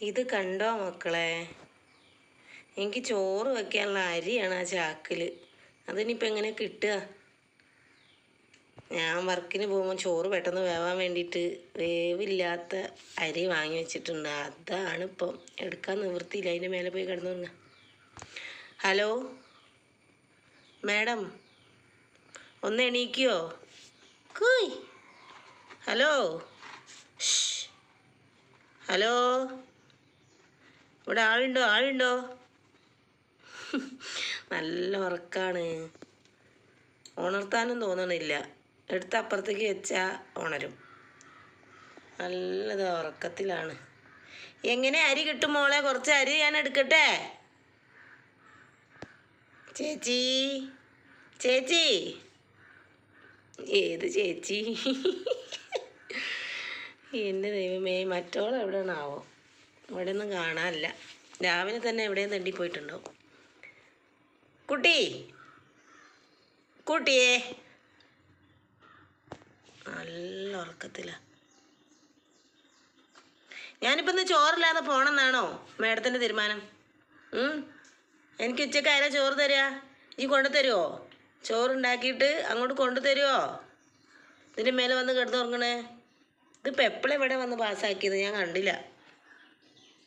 ഇത് കണ്ടോ മക്കളെ? എനിക്ക് ചോറ് വെക്കാനുള്ള അരിയാണ് ആ ചാക്കിൽ അതിനിപ്പോൾ എങ്ങനെ കിട്ടുക? ഞാൻ വർക്കിന് പോകുമ്പോൾ ചോറ് പെട്ടെന്ന് വേവാൻ വേണ്ടിയിട്ട് വേവില്ലാത്ത അരി വാങ്ങി വെച്ചിട്ടുണ്ട്. അതാണ് ഇപ്പം. എടുക്കാൻ നിവൃത്തിയില്ല. അതിന്റെ മേലെ പോയി കിടന്നു ഹലോ? മാഡം ഒന്ന് എണീക്കോ? കൂയ്. ഹലോ? ഹലോ? ഇവിടെ ആളുണ്ടോ? ആളുണ്ടോ? നല്ല ഉറക്കാണ്. ഉണർത്താനും തോന്നണില്ല. എടുത്ത് അപ്പുറത്തേക്ക് വെച്ചാൽ ഉണരും. നല്ലത് ഉറക്കത്തിലാണ്. എങ്ങനെ അരി കിട്ടും മോളെ? കുറച്ച് അരി ഞാൻ എടുക്കട്ടെ? ചേച്ചി ചേച്ചി. ഏത് ചേച്ചി? എന്റെ ദൈവമേ മറ്റോളെവിടെ എവിടെയാണാവോ ഇവിടെ ഒന്നും കാണാനില്ല. രാവിലെ തന്നെ എവിടെയും തണ്ടി പോയിട്ടുണ്ടാവും കുട്ടി കുട്ടിയേ. നല്ല ഉറക്കത്തില. ഞാനിപ്പോൾ ഇന്ന് ചോറില്ലാതെ പോണെന്നാണോ മേഡത്തിന്റെ തീരുമാനം? എനിക്ക് ഉച്ചയ്ക്ക് ആരാ ചോറ് തരിക ഈ കൊണ്ടു തരുമോ ചോറുണ്ടാക്കിയിട്ട് അങ്ങോട്ട് കൊണ്ടു തരുമോ ഇതിന്റെ മേലെ വന്ന് കിടന്നുറങ്ങണേ. ഇതിപ്പോൾ എപ്പോഴും ഇവിടെ വന്ന് പാസ്സാക്കിയത്? ഞാൻ കണ്ടില്ല.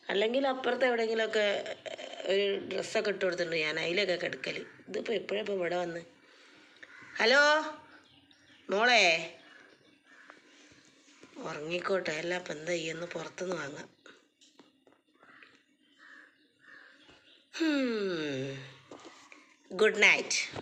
അല്ലെങ്കിൽ അപ്പുറത്ത് എവിടെയെങ്കിലുമൊക്കെ ഒരു ഡ്രസ്സൊക്കെ ഇട്ട് കൊടുത്തിട്ടുണ്ട്. ഞാൻ അതിലൊക്കെ കിടക്കൽ ഇതിപ്പോൾ എപ്പോഴും ഇവിടെ വന്ന്? ഹലോ? മോളെ? ഉറങ്ങിക്കോട്ടെ. അല്ല അപ്പം എന്താ ചെയ്യുന്നു പുറത്തുനിന്ന് വാങ്ങാം. Good night.